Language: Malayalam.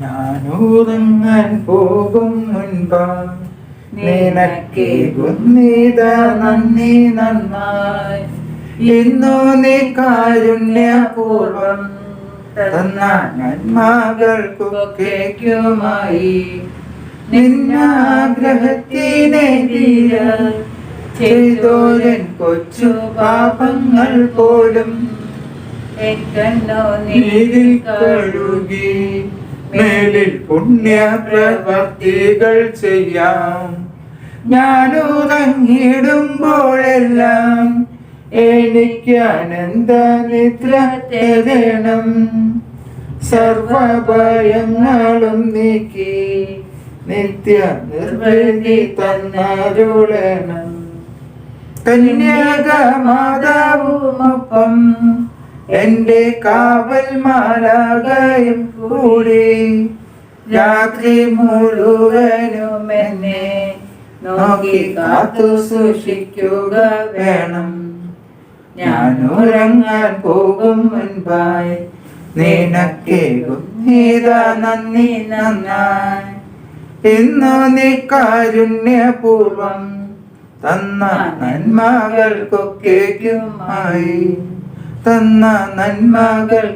ഞാനൂറങ്ങാൻ പോകും മുൻപാ നിനക്കേകുന്നീത നന്ദി നന്നായി. ഇന്നു നീ കാരുണ്യപൂർവം തന്ന നന്മകൾക്കുമായി നിന്നാഗ്രഹത്തിനെ തീര ചെയ്തോരൻ കൊച്ചു പാപങ്ങൾ പോലും നീരിൽ കഴുകി. മേലിൽ പുണ്യ പ്രവർത്തികൾ ചെയ്യാം. ഞാനുറങ്ങിടുമ്പോഴെല്ലാം എനിക്ക് അനന്ത നിദ്ര തരണം സർവഭയങ്ങളും നീക്കി നിത്യ നിർവൃതി തന്നരുളണം. കന്യക മാതാവുമൊപ്പം എന്റെ കാവൽ മാലാകയും കൂടി. രാത്രി മുഴുവനും എന്നെ നോക്കി കാത്തു സൂക്ഷിക്കുക വേണം. ഞാൻ ഉറങ്ങാൻ പോകും മുൻപായി. നിനക്കേകും നന്ദി നന്നായി. ഇന്നു നീ കാരുണ്യപൂർവം തന്ന നന്മകൾക്കൊക്കെയുമായി തന്ന നന്മകൾക്കൊക്കെയുമായി